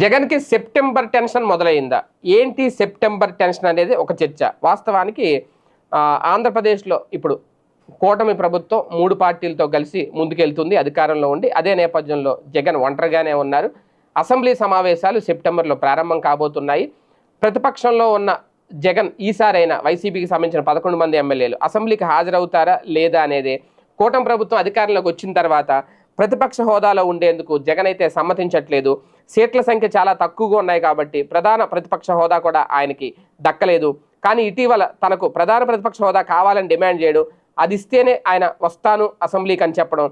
జగన్కి September tension మొదలైందా? ఏంటి September tension అనేది ఒక చర్చ. వాస్తవానికి ఆంధ్రప్రదేశ్లో ఇప్పుడు కూటమి ప్రభుత్వం మూడు పార్టీలతో కలిసి ముందుకెళ్తుంది అధికారంలో ఉండి. అదే నేపథ్యంలో జగన్ ఒంటరిగానే ఉన్నారు. అసెంబ్లీ సమావేశాలు సెప్టెంబర్లో ప్రారంభం కాబోతున్నాయి. ప్రతిపక్షంలో ఉన్న జగన్ ఈసారైనా వైసీపీకి సంబంధించిన పదకొండు మంది ఎమ్మెల్యేలు అసెంబ్లీకి హాజరవుతారా లేదా అనేది కూటమి ప్రభుత్వం అధికారంలోకి వచ్చిన తర్వాత ప్రతిపక్ష హోదాలో ఉండేందుకు జగన్ అయితే సమ్మతించట్లేదు. సీట్ల సంఖ్య చాలా తక్కువగా ఉన్నాయి కాబట్టి ప్రధాన ప్రతిపక్ష హోదా కూడా ఆయనకి దక్కలేదు. కానీ ఇటీవల తనకు ప్రధాన ప్రతిపక్ష హోదా కావాలని డిమాండ్ చేయడం. అది ఇస్తేనే ఆయన వస్తాను అసెంబ్లీకి అని చెప్పడం.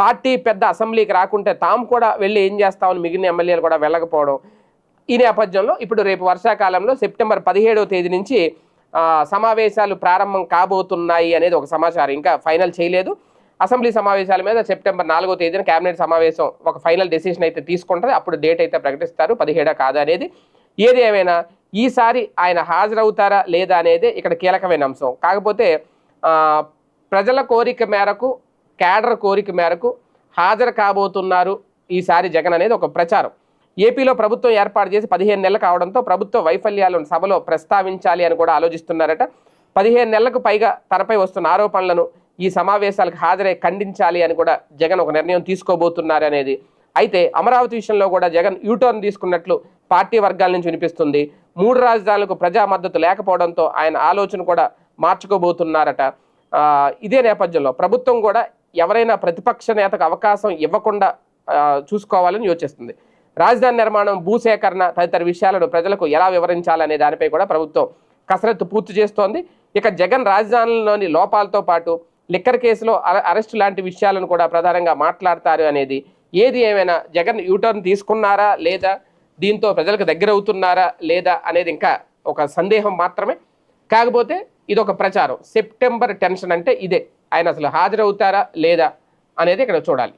పార్టీ పెద్ద అసెంబ్లీకి రాకుంటే తాము కూడా వెళ్ళి ఏం చేస్తామని మిగిలిన ఎమ్మెల్యేలు కూడా వెళ్ళకపోవడం. ఈ నేపథ్యంలో ఇప్పుడు రేపు వర్షాకాలంలో సెప్టెంబర్ పదిహేడవ తేదీ నుంచి సమావేశాలు ప్రారంభం కాబోతున్నాయి అనేది ఒక సమాచారం. ఇంకా ఫైనల్ చేయలేదు. అసెంబ్లీ సమావేశాల మీద సెప్టెంబర్ నాలుగో తేదీన కేబినెట్ సమావేశం ఒక ఫైనల్ డెసిషన్ అయితే తీసుకుంటుంది. అప్పుడు డేట్ అయితే ప్రకటిస్తారు. పదిహేడా కాదా అనేది ఏది ఏమైనా ఈసారి ఆయన హాజరవుతారా లేదా అనేది ఇక్కడ కీలకమైన అంశం. కాకపోతే ప్రజల కోరిక మేరకు క్యాడర్ కోరిక మేరకు హాజరు కాబోతున్నారు ఈసారి జగన్ అనేది ఒక ప్రచారం. ఏపీలో ప్రభుత్వం ఏర్పాటు చేసి పదిహేను నెలలు కావడంతో ప్రభుత్వ వైఫల్యాలను సభలో ప్రస్తావించాలి అని కూడా ఆలోచిస్తున్నారట. పదిహేను నెలలకు పైగా తనపై వస్తున్న ఆరోపణలను ఈ సమావేశాలకు హాజరై ఖండించాలి అని కూడా జగన్ ఒక నిర్ణయం తీసుకోబోతున్నారు అనేది. అయితే అమరావతి విషయంలో కూడా జగన్ యూటర్న్ తీసుకున్నట్లు పార్టీ వర్గాల నుంచి వినిపిస్తుంది. మూడు రాజధానులకు ప్రజా మద్దతు లేకపోవడంతో ఆయన ఆలోచన కూడా మార్చుకోబోతున్నారట. ఇదే నేపథ్యంలో ప్రభుత్వం కూడా ఎవరైనా ప్రతిపక్ష నేతకు అవకాశం ఇవ్వకుండా చూసుకోవాలని యోచిస్తుంది. రాజధాని నిర్మాణం భూసేకరణ తదితర విషయాలను ప్రజలకు ఎలా వివరించాలనే దానిపై కూడా ప్రభుత్వం కసరత్తు పూర్తి చేస్తోంది. ఇక జగన్ రాజధానిలోని లోపాలతో పాటు లిక్కర్ కేసులో అర- అరెస్టు లాంటి విషయాలను కూడా ప్రధానంగా మాట్లాడతారు అనేది. ఏది ఏమైనా జగన్ యూటర్న్ తీసుకున్నారా లేదా? దీంతో ప్రజలకు దగ్గర అవుతున్నారా లేదా అనేది ఇంకా ఒక సందేహం మాత్రమే. కాకపోతే ఇది ఒక ప్రచారం. సెప్టెంబర్ టెన్షన్ అంటే ఇదే. ఆయన అసలు హాజరవుతారా లేదా అనేది ఇక్కడ చూడాలి.